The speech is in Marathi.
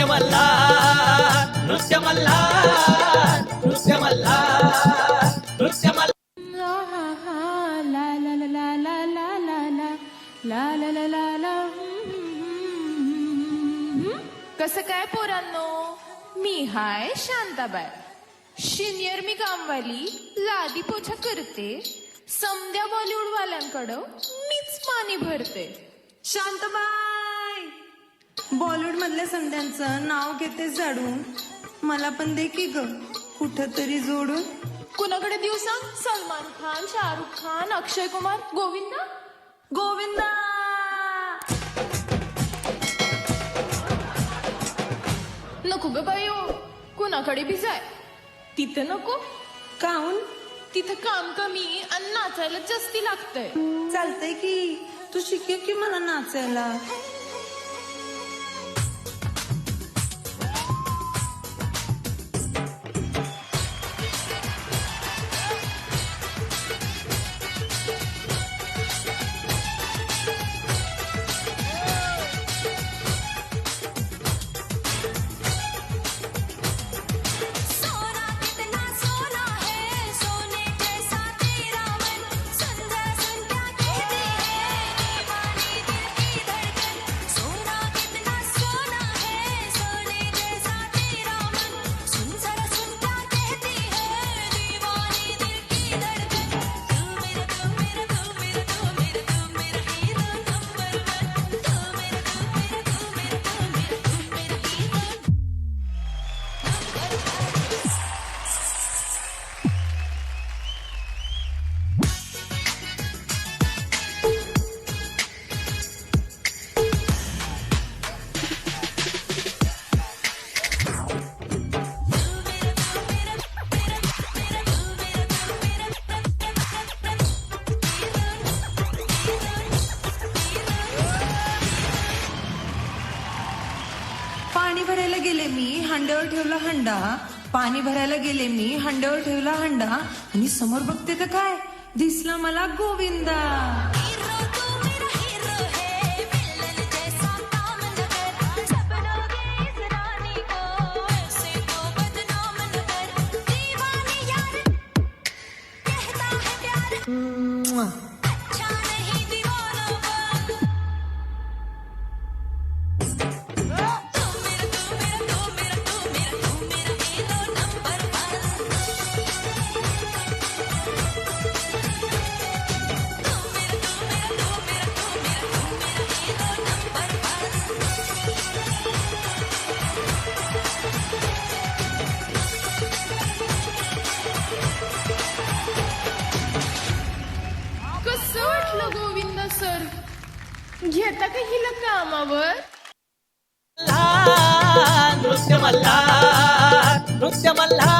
नृत्य मल्ला नृत्य मल्ला कसं काय पोरांनो? मी हाय शांताबाई. सिनियर मी कामवाली लादी पोछा करते. समद्या बॉलिवूड वाल्यांकडं मीच पाणी भरते. शांताबाई! बॉलिवूड मधल्या संध्यांचं नाव घेते झाडून मला पण दे की ग कुठं तरी जोडून. कुणाकडे देऊ सांग? सलमान खान शाहरुख खान अक्षय कुमार गोविंदा? गोविंदा! नको ग बायो कुणाकडे बी जाय. तिथं नको. काऊन? तिथं काम कमी आणि नाचायला जास्ती लागतंय. चालतंय की तू शिकव की मला नाचायला? पाणी भरायला गेले मी हांड्यावर ठेवला हंडा. पाणी भरायला गेले मी हांड्यावर ठेवला हंडा. आणि समोर बघते तर काय? दिसला मला गोविंदा. घेता का हिला कामावर? नृत्य मल्हार नृत्य मल्हार.